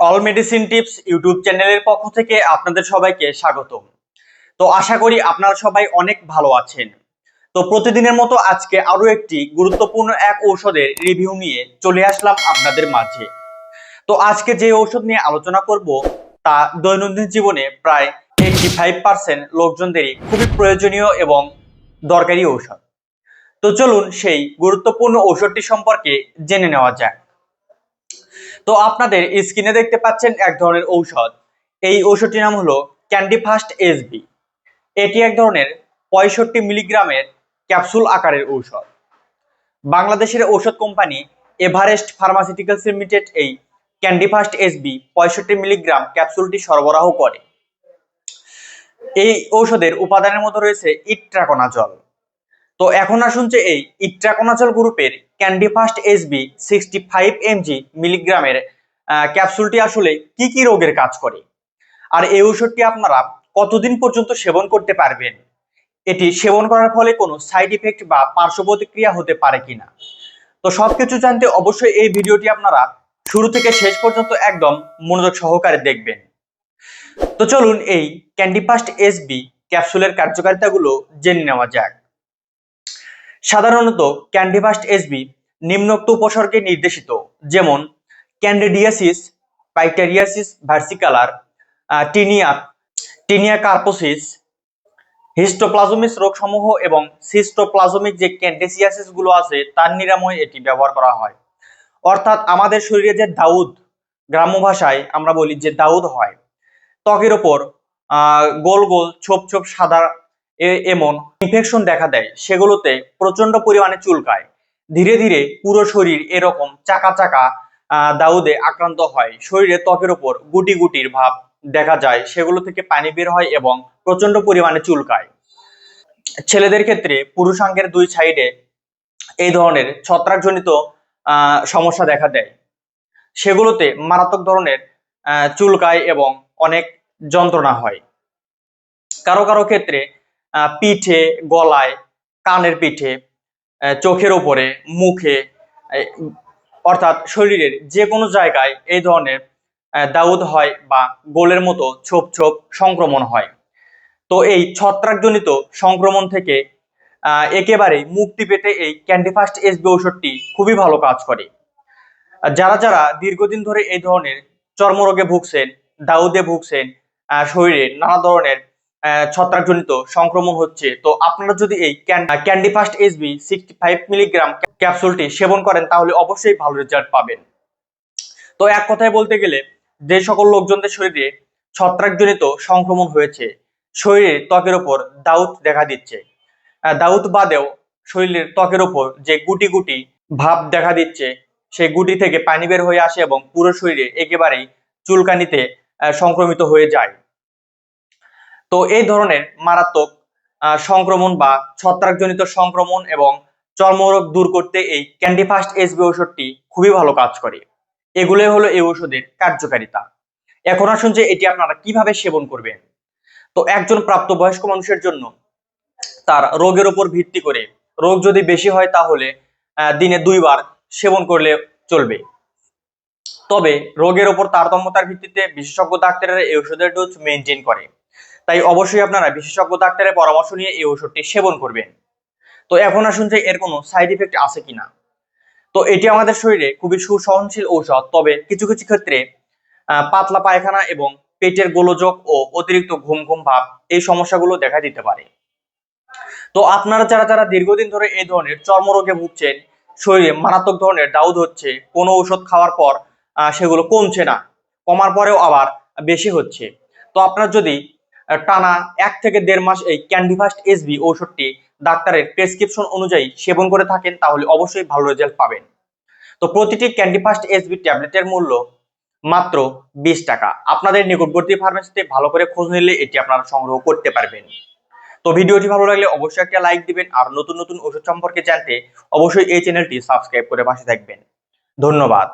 All medicine tips YouTube চ্যানেলের পক্ষ থেকে আপনাদের সবাইকে স্বাগত তো আশা করি আপনারা সবাই অনেক ভালো আছেন। তো প্রতিদিনের মতো আজকে আরও একটি গুরুত্বপূর্ণ এক ঔষধের রিভিউ নিয়ে চলে আসলাম আপনাদের মাঝে। তো আজকে যে ঔষধ নিয়ে আলোচনা করব, তা দৈনন্দিন জীবনে প্রায় এইটটি ফাইভ পার্সেন্ট লোকজনদেরই খুবই প্রয়োজনীয় এবং দরকারি ঔষধ। তো চলুন সেই গুরুত্বপূর্ণ ঔষধটি সম্পর্কে জেনে নেওয়া যাক। তো আপনাদের স্ক্রিনে দেখতে পাচ্ছেন এক ধরনের ঔষধ। এই ঔষধটির নাম হলো ক্যান্ডি ফাস্ট এসবি এটি এক ধরনের পঁয়ষট্টি মিলিগ্রামের ক্যাপসুল আকারের ঔষধ। বাংলাদেশের ঔষধ কোম্পানি এভারেস্ট ফার্মাসিউটিক্যালস লিমিটেড এই ক্যান্ডি ফাস্ট এসবি পঁয়ষট্টি মিলিগ্রাম ক্যাপসুলটি সরবরাহ করে। এই ঔষধের উপাদানের মধ্যে রয়েছে ইট্রাকোনাজল। তো এখন আসুন যে এই ইট্রাকোনাচল গ্রুপের Candifast SB sixty five MG মিলিগ্রামের ক্যাপসুলটি আসলে কি কি রোগের কাজ করে? আর এই ঔষধটি আপনারা কতদিন পর্যন্ত সেবন করতে পারবেন? এটি সেবন করার ফলে কোনো সাইড ইফেক্ট বা পার্শ্ব প্রতিক্রিয়া হতে পারে কিনা? তো সবকিছু জানতে অবশ্যই এই ভিডিওটি আপনারা শুরু থেকে শেষ পর্যন্ত একদম মনোযোগ সহকারে দেখবেন। তো চলুন এই ক্যান্ডি ফাস্ট এসবি ক্যাপসুলের কার্যকারিতাগুলো জেনে নেওয়া যাক। সাধারণত ক্যান্ডিভাস্ট এসবি নিম্নোক্ত উপসর্গে নির্দেশিত, যেমন candidiasis pityriasis versicolor tinea tinea corporis histoplasmosis রোগসমূহ এবং সিস্টোপ্লাজমিক যে ক্যান্ডেসিয়াসিসগুলো আছে, তার নিরাময় এটি ব্যবহার করা হয়। অর্থাৎ আমাদের শরীরে যে দাউদ, গ্রাম্য ভাষায় আমরা বলি যে দাউদ হয়, ত্বকের ওপর গোল গোল ছোপ ছোপ সাদা এমন ইনফেকশন দেখা দেয়, সেগুলোতে প্রচণ্ড পরিমাণে চুলকায়। ধীরে ধীরে পুরো শরীর এরকম চাকা চাকা দাউদে আক্রান্ত হয়। শরীরে ত্বকের ওপর গুটি গুটির ভাব দেখা যায়, সেগুলো থেকে পানি বের হয় এবং প্রচণ্ড পরিমাণে চুলকায়। ছেলেদের ক্ষেত্রে পুরুষাঙ্গের দুই সাইডে এই ধরনের ছত্রাকজনিত সমস্যা দেখা দেয়। সেগুলোতে মারাত্মক ধরনের চুলকায় এবং অনেক যন্ত্রণা হয়। কারও কারও ক্ষেত্রে পিঠে গলায় কানের পিঠে চোখের উপরে মুখে অর্থাৎ শরীরের যে কোনো জায়গায় এই ধরনের দাউদ হয় বা গোলের মতো ছোপ ছোপ সংক্রমণ হয়। তো এই ছত্রাকজনিত সংক্রমণ থেকে আহ, একেবারেই মুক্তি পেতে এই ক্যান্ডিফাস্ট এসবি ঔষধটি খুবই ভালো কাজ করে। যারা যারা দীর্ঘদিন ধরে এই ধরনের চর্মরোগে ভুগছেন দাউদে ভুগছেন শরীরে নানা ধরনের ছত্রাকজনিত সংক্রমণ হচ্ছে। তো আপনারা যদি এই Candifast SB sixty five milligram ক্যাপসুলটি সেবন করেন, তাহলে অবশ্যই ভালো রেজাল্ট পাবেন। তো এক কথায় বলতে গেলে, যে সকল লোকজনদের শরীরে ছত্রাকজনিত সংক্রমণ হয়েছে, শরীরে ত্বকের ওপর দাউত দেখা দিচ্ছে। দাউদ বাদেও শরীরের ত্বকের ওপর যে গুটি গুটি ভাব দেখা দিচ্ছে, সেই গুটি থেকে পানি বের হয়ে আসে এবং পুরো শরীরে একেবারেই চুলকানিতে সংক্রমিত হয়ে যায়। তো এই ধরনের মারাত্মক সংক্রমণ বা ছত্রাকজনিত সংক্রমণ এবং চর্মরোগ দূর করতে এই ক্যান্ডিফাস্ট এসবি ঔষধটি খুবই ভালো কাজ করে। এগুলোই হলো এই ঔষধের কার্যকারিতা। এখন আসুন যে এটি আপনারা কীভাবে সেবন করবেন। তো একজন প্রাপ্তবয়স্ক মানুষের জন্য তার রোগের উপর ভিত্তি করে, রোগ যদি বেশি হয় তাহলে দিনে দুইবার সেবন করলে চলবে। তবে রোগের উপর তারতম্যতার ভিত্তিতে বিশেষজ্ঞ ডাক্তারেরা এই ওষুধের ডোজ মেনটেন করে। তাই অবশ্যই আপনারা বিশেষজ্ঞ ডাক্তারের পরামর্শ নিয়ে এই ওষুধটি সেবন করবেন। তো এখন আসুন যে এর কোনো সাইড ইফেক্ট আছে কিনা। তো এটি আমাদের শরীরে খুবই সুসহনশীল ঔষধ, তবে কিছু কিছু ক্ষেত্রে পাতলা পায়খানা এবং পেটের গোলযোগ ও অতিরিক্ত ঘুম ঘুম ভাব এই সমস্যাগুলো দেখা দিতে পারে। তো আপনারা যারা যারা দীর্ঘদিন ধরে এই ধরনের চর্মরোগে ভুগছেন, শরীরে মারাত্মক ধরনের দাউদ হচ্ছে, কোনো ঔষধ খাওয়ার পর সেগুলো কমছে না, কমার পরেও আবার বেশি হচ্ছে। তো আপনার যদি টানা এক থেকে দেড় মাস এই ক্যান্ডিফাস্ট এসবি ঔষধটি ডাক্তারের প্রেসক্রিপশন অনুযায়ী সেবন করে থাকেন, তাহলে অবশ্যই ভালো রেজাল্ট পাবেন। তো প্রতিটি ক্যান্ডিফাস্ট এসবি ট্যাবলেটের মূল্য মাত্র বিশ টাকা। আপনাদের নিকটবর্তী ফার্মেসিতে ভালো করে খোঁজ নিলে এটি আপনারা সংগ্রহ করতে পারবেন। তো ভিডিওটি ভালো লাগলে অবশ্যই একটা লাইক দিবেন, আর নতুন নতুন ওষুধ সম্পর্কে জানতে অবশ্যই এই চ্যানেলটি সাবস্ক্রাইব করে পাশে থাকবেন। ধন্যবাদ।